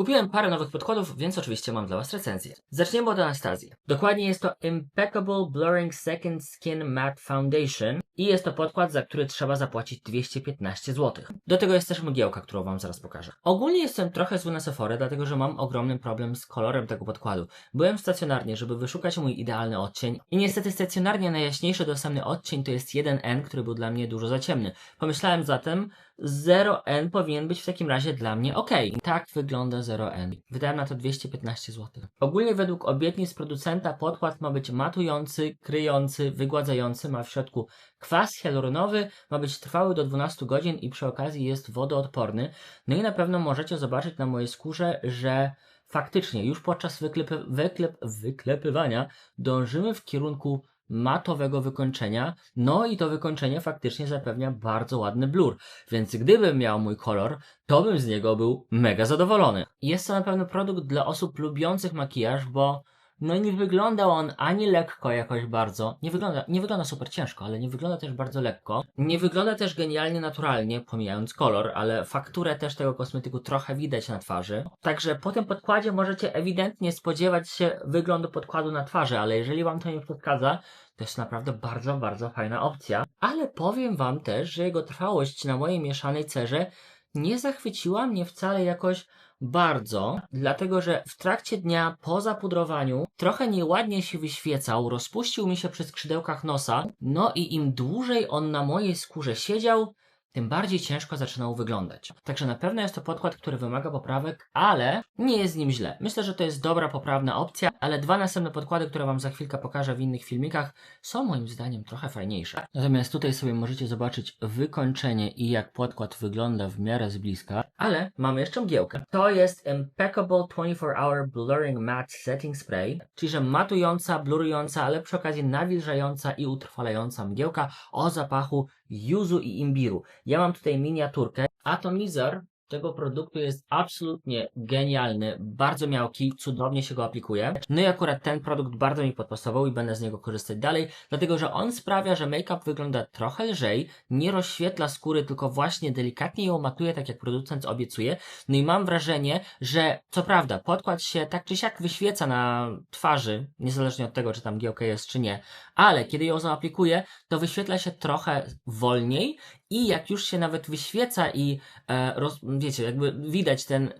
Kupiłem parę nowych podkładów, więc oczywiście mam dla Was recenzję. Zaczniemy od Anastazji. Dokładnie jest to Impeccable Blurring Second Skin Matte Foundation i jest to podkład, za który trzeba zapłacić 215 zł. Do tego jest też mgiełka, którą Wam zaraz pokażę. Ogólnie jestem trochę zły na Sephora, dlatego że mam ogromny problem z kolorem tego podkładu. Byłem stacjonarnie, żeby wyszukać mój idealny odcień i niestety stacjonarnie najjaśniejszy dostępny odcień to jest 1N, który był dla mnie dużo za ciemny. Pomyślałem zatem, 0N powinien być w takim razie dla mnie ok. Tak wygląda 0N. Wydałem na to 215 zł. Ogólnie według obietnic producenta podkład ma być matujący, kryjący, wygładzający, ma w środku kwas hialuronowy, ma być trwały do 12 godzin i przy okazji jest wodoodporny. No i na pewno możecie zobaczyć na mojej skórze, że faktycznie już podczas wyklepy, wyklep, wyklepywania dążymy w kierunku matowego wykończenia, no i to wykończenie faktycznie zapewnia bardzo ładny blur, więc gdybym miał mój kolor, to bym z niego był mega zadowolony. Jest to na pewno produkt dla osób lubiących makijaż, bo no nie wygląda on ani lekko jakoś bardzo, nie wygląda, nie wygląda super ciężko, ale nie wygląda też bardzo lekko. Nie wygląda też genialnie naturalnie, pomijając kolor, ale fakturę też tego kosmetyku trochę widać na twarzy. Także po tym podkładzie możecie ewidentnie spodziewać się wyglądu podkładu na twarzy, ale jeżeli wam to nie przeszkadza, to jest naprawdę bardzo, bardzo fajna opcja. Ale powiem wam też, że jego trwałość na mojej mieszanej cerze nie zachwyciła mnie wcale jakoś bardzo, dlatego że w trakcie dnia po zapudrowaniu trochę nieładnie się wyświecał, rozpuścił mi się przy skrzydełkach nosa, no i im dłużej on na mojej skórze siedział, tym bardziej ciężko zaczynał wyglądać. Także na pewno jest to podkład, który wymaga poprawek, ale nie jest z nim źle. Myślę, że to jest dobra, poprawna opcja, ale dwa następne podkłady, które Wam za chwilkę pokażę w innych filmikach, są moim zdaniem trochę fajniejsze. Natomiast tutaj sobie możecie zobaczyć wykończenie i jak podkład wygląda w miarę z bliska, ale mamy jeszcze mgiełkę. To jest Impeccable 24-Hour Blurring Matte Setting Spray, czyli że matująca, blurująca, ale przy okazji nawilżająca i utrwalająca mgiełka o zapachu yuzu i imbiru. Ja mam tutaj miniaturkę. Atomizer tego produktu jest absolutnie genialny, bardzo miałki, cudownie się go aplikuje. No i akurat ten produkt bardzo mi podpasował i będę z niego korzystać dalej, dlatego że on sprawia, że make-up wygląda trochę lżej, nie rozświetla skóry, tylko właśnie delikatnie ją matuje, tak jak producent obiecuje. No i mam wrażenie, że co prawda podkład się tak czy siak wyświeca na twarzy, niezależnie od tego, czy tam giełka jest, czy nie, ale kiedy ją zaaplikuję, to wyświetla się trochę wolniej i jak już się nawet wyświeca i e, roz, wiecie, jakby widać ten,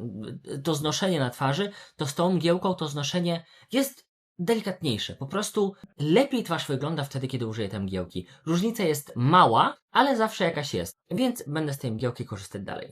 to znoszenie na twarzy, to z tą mgiełką to znoszenie jest delikatniejsze. Po prostu lepiej twarz wygląda wtedy, kiedy użyję tej mgiełki. Różnica jest mała, ale zawsze jakaś jest, więc będę z tej mgiełki korzystać dalej.